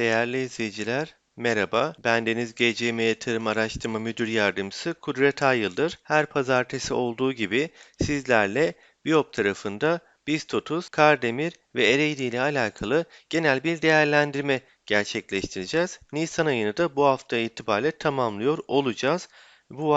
Değerli izleyiciler, merhaba. Ben Deniz GCM Yatırım Araştırma Müdür Yardımcısı Kudret Ayıldır. Her pazartesi olduğu gibi sizlerle Biop tarafında BIST 30, Kardemir ve Ereğli ile alakalı genel bir değerlendirme gerçekleştireceğiz. Nisan ayını da bu hafta itibariyle tamamlıyor olacağız. Bu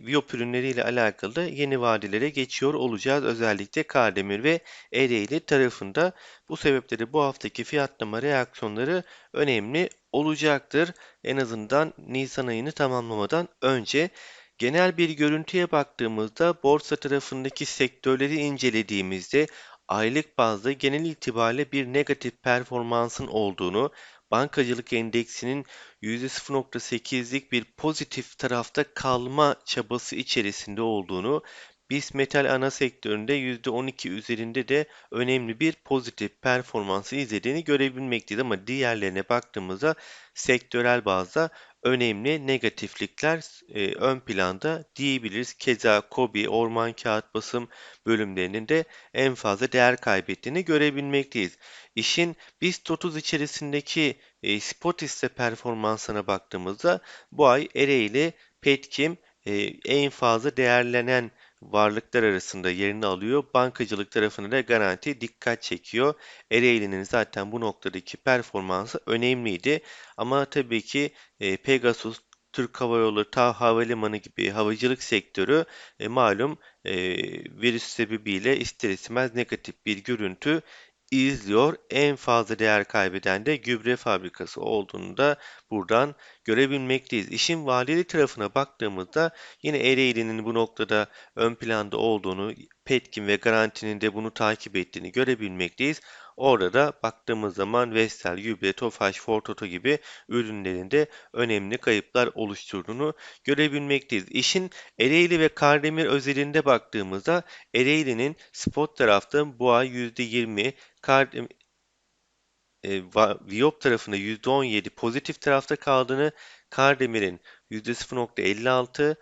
Viyop ürünleriyle alakalı yeni vadilere geçiyor olacağız. Özellikle Kardemir ve Ereğli tarafında. Bu sebeple bu haftaki fiyatlama reaksiyonları önemli olacaktır. En azından Nisan ayını tamamlamadan önce. Genel bir görüntüye baktığımızda borsa tarafındaki sektörleri incelediğimizde aylık bazda genel itibariyle bir negatif performansın olduğunu, bankacılık endeksinin %0.8'lik bir pozitif tarafta kalma çabası içerisinde olduğunu, BIST metal ana sektöründe %12 üzerinde de önemli bir pozitif performansı izlediğini görebilmekteyiz. Ama diğerlerine baktığımızda sektörel bazda önemli negatiflikler e, ön planda diyebiliriz. Keza KOBİ, orman kağıt basım bölümlerinin de en fazla değer kaybettiğini görebilmekteyiz. İşin BIST 30 içerisindeki e, spot hisse performansına baktığımızda bu ay Ereğli, Petkim e, en fazla değerlenen varlıklar arasında yerini alıyor. Bankacılık tarafına da garanti dikkat çekiyor. Ereğli'nin zaten bu noktadaki performansı önemliydi. Ama tabii ki e, Pegasus, Türk Hava Yolları, TAV Havalimanı gibi havacılık sektörü e, malum e, virüs sebebiyle ister istemez negatif bir görüntü izliyor. En fazla değer kaybeden de gübre fabrikası olduğunu da buradan görebilmekteyiz. İşin vadeli tarafına baktığımızda yine Ereğli'nin bu noktada ön planda olduğunu, Petkim ve Garanti'nin de bunu takip ettiğini görebilmekteyiz. Orada da baktığımız zaman Vestel, Gübre, Tofaş, Fortoto gibi ürünlerinde önemli kayıplar oluşturduğunu görebilmekteyiz. İşin Ereğli ve Kardemir özelinde baktığımızda Ereğli'nin spot tarafta ay %20, Kardemir e, Viyop tarafında %17 pozitif tarafta kaldığını, Kardemir'in %0.56,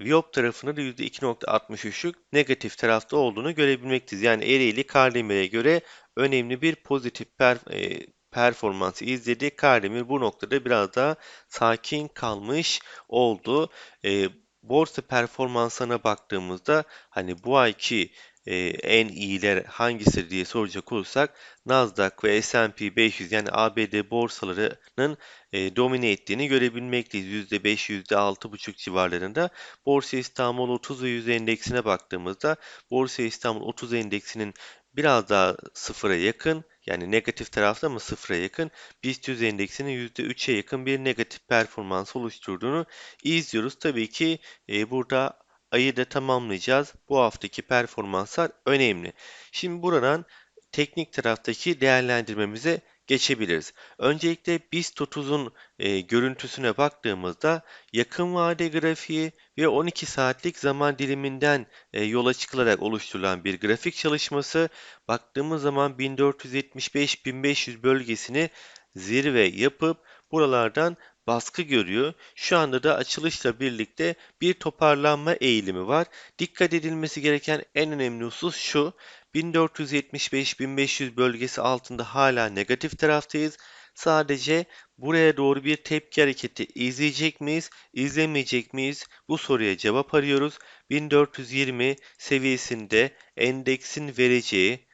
Viyop tarafında da %2.63'lük negatif tarafta olduğunu görebilmekteyiz. Yani Ereğli Kardemir'e göre önemli bir pozitif per, e, performansı izledi. Kardemir bu noktada biraz daha sakin kalmış oldu. E, borsa performansına baktığımızda hani bu ayki e, en iyiler hangisi diye soracak olursak Nasdaq ve S&P 500 yani ABD borsalarının e, domine ettiğini görebilmekteyiz. %5, %6,5 civarlarında. Borsa İstanbul 30 ve 100 endeksine baktığımızda Borsa İstanbul 30 endeksinin biraz daha sıfıra yakın yani negatif tarafta mı sıfıra yakın BIST 100 endeksinin %3'e yakın bir negatif performans oluşturduğunu izliyoruz. Tabii ki e, burada ayı da tamamlayacağız. Bu haftaki performanslar önemli. Şimdi buradan teknik taraftaki değerlendirmemize geçebiliriz. Öncelikle BIST 30'un e, görüntüsüne baktığımızda yakın vade grafiği ve 12 saatlik zaman diliminden e, yola çıkılarak oluşturulan bir grafik çalışması. Baktığımız zaman 1475-1500 bölgesini zirve yapıp buralardan baskı görüyor. Şu anda da açılışla birlikte bir toparlanma eğilimi var. Dikkat edilmesi gereken en önemli husus şu. 1475-1500 bölgesi altında hala negatif taraftayız. Sadece buraya doğru bir tepki hareketi izleyecek miyiz, izlemeyecek miyiz? Bu soruya cevap arıyoruz. 1420 seviyesinde endeksin vereceği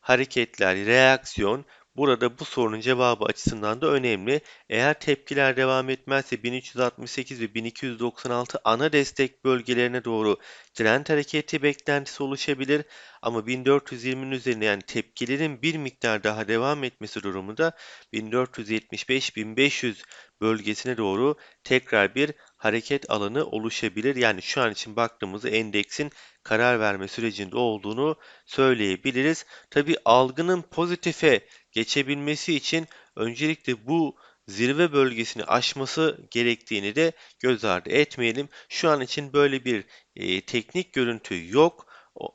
hareketler, reaksiyon Burada bu sorunun cevabı açısından da önemli. Eğer tepkiler devam etmezse 1368 ve 1296 ana destek bölgelerine doğru trend hareketi beklentisi oluşabilir. Ama 1420'nin üzerine yani tepkilerin bir miktar daha devam etmesi durumunda 1475-1500 bölgesine doğru tekrar bir hareket alanı oluşabilir. Yani şu an için baktığımızda endeksin karar verme sürecinde olduğunu söyleyebiliriz. Tabi algının pozitife geçebilmesi için öncelikle bu zirve bölgesini aşması gerektiğini de göz ardı etmeyelim. Şu an için böyle bir e, teknik görüntü yok.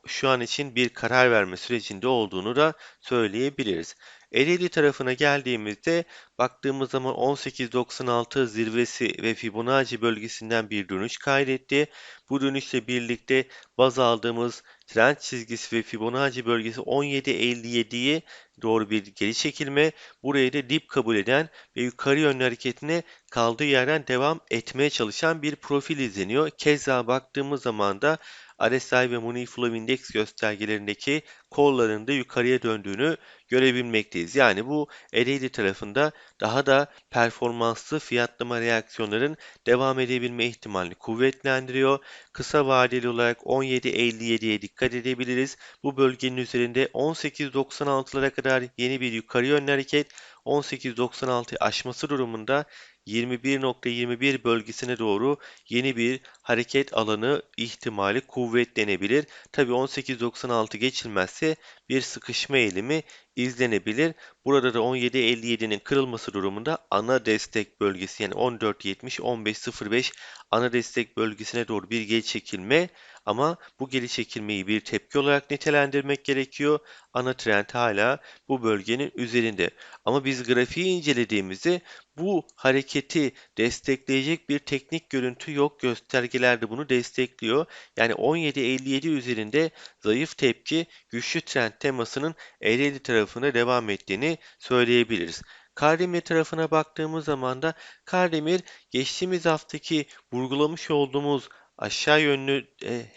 Şu an için bir karar verme sürecinde olduğunu da söyleyebiliriz. Ereğli tarafına geldiğimizde baktığımız zaman 18.96 zirvesi ve Fibonacci bölgesinden bir dönüş kaydetti. Bu dönüşle birlikte baz aldığımız trend çizgisi ve Fibonacci bölgesi 17.57'ye doğru bir geri çekilme. Burayı da dip kabul eden ve yukarı yönlü hareketine kaldığı yerden devam etmeye çalışan bir profil izleniyor. Keza baktığımız zaman da RSI ve Money Flow Index göstergelerindeki kolların da yukarıya döndüğünü görebilmekteyiz. Yani bu Ereğli tarafında daha da performanslı fiyatlama reaksiyonların devam edebilme ihtimalini kuvvetlendiriyor. Kısa vadeli olarak 17.57'ye dikkat edebiliriz. Bu bölgenin üzerinde 18.96'lara kadar yeni bir yukarı yönlü hareket 18.96'yı aşması durumunda 21.21 bölgesine doğru yeni bir hareket alanı ihtimali kuvvetlenebilir. Tabi 18.96 geçilmezse bir sıkışma eğilimi izlenebilir. Burada da 17.57'nin kırılması durumunda ana destek bölgesi yani 14.70-15.05 ana destek bölgesine doğru bir geri çekilme ama bu geri çekilmeyi bir tepki olarak nitelendirmek gerekiyor. Ana trend hala bu bölgenin üzerinde. Ama biz grafiği incelediğimizde bu hareketi destekleyecek bir teknik görüntü yok. Göstergeler de bunu destekliyor. Yani 17.57 üzerinde zayıf tepki güçlü trend temasının Ereğli tarafına devam ettiğini söyleyebiliriz. Kardemir tarafına baktığımız zaman da Kardemir geçtiğimiz haftaki vurgulamış olduğumuz aşağı yönlü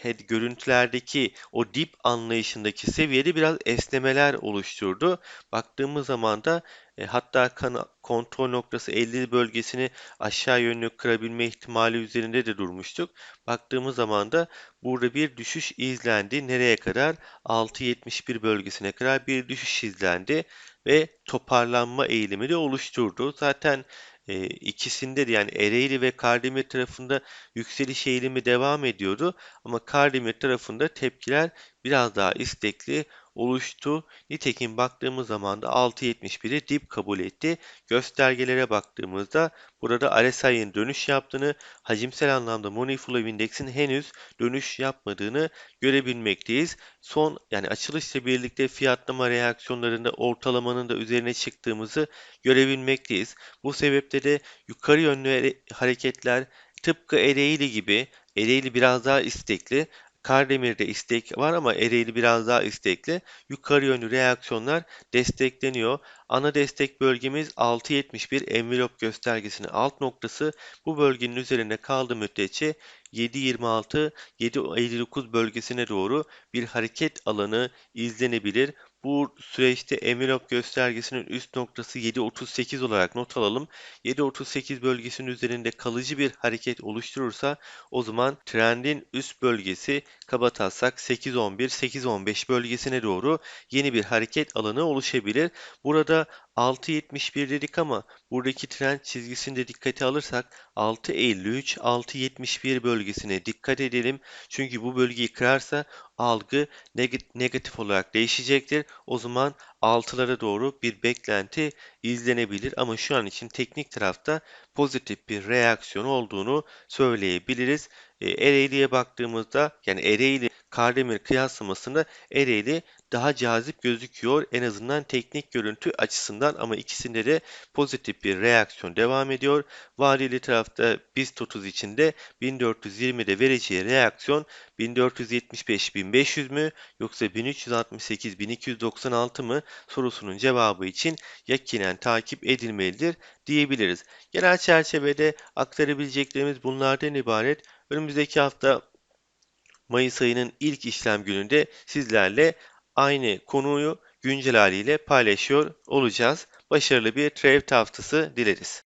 e, görüntülerdeki o dip anlayışındaki seviyede biraz esnemeler oluşturdu. Baktığımız zaman da e, hatta kontrol noktası 50 bölgesini aşağı yönlü kırabilme ihtimali üzerinde de durmuştuk. Baktığımız zaman da burada bir düşüş izlendi. Nereye kadar? 6.71 bölgesine kadar bir düşüş izlendi ve toparlanma eğilimi de oluşturdu. Zaten e, ikisinde de yani Ereğli ve Kardemir tarafında yükseliş eğilimi devam ediyordu. Ama Kardemir tarafında tepkiler biraz daha istekli oluştu. Nitekim baktığımız zaman da 6.71'i dip kabul etti. Göstergelere baktığımızda burada RSI'nin dönüş yaptığını, hacimsel anlamda Money Flow Index'in henüz dönüş yapmadığını görebilmekteyiz. Son yani açılışla birlikte fiyatlama reaksiyonlarında ortalamanın da üzerine çıktığımızı görebilmekteyiz. Bu sebeple de yukarı yönlü hareketler tıpkı Ereğli gibi Ereğli biraz daha istekli Kardemir'de istek var ama Ereğli biraz daha istekli. Yukarı yönlü reaksiyonlar destekleniyor. Ana destek bölgemiz 6.71 envelop göstergesinin alt noktası. Bu bölgenin üzerinde kaldığı müddetçe 7.26, 7.59 bölgesine doğru bir hareket alanı izlenebilir. Bu süreçte envelop göstergesinin üst noktası 7.38 olarak not alalım. 7.38 bölgesinin üzerinde kalıcı bir hareket oluşturursa o zaman trendin üst bölgesi kabataslak 8.11, 8.15 bölgesine doğru yeni bir hareket alanı oluşabilir. Burada 6.71 dedik ama buradaki trend çizgisini de dikkate alırsak 6.53, 6.71 bölgesine dikkat edelim. Çünkü bu bölgeyi kırarsa algı negatif olarak değişecektir. O zaman altılara doğru bir beklenti izlenebilir ama şu an için teknik tarafta pozitif bir reaksiyon olduğunu söyleyebiliriz. E, Ereğli'ye baktığımızda yani Ereğli Kardemir kıyaslamasında Ereğli daha cazip gözüküyor en azından teknik görüntü açısından ama ikisinde de pozitif bir reaksiyon devam ediyor. Vadeli tarafta BIST 30 içinde 1420'de vereceği reaksiyon 1475-1500 mü yoksa 1368-1296 mı sorusunun cevabı için yakinen takip edilmelidir diyebiliriz. Genel çerçevede aktarabileceklerimiz bunlardan ibaret. Önümüzdeki hafta Mayıs ayının ilk işlem gününde sizlerle aynı konuyu güncel haliyle paylaşıyor olacağız. Başarılı bir trade haftası dileriz.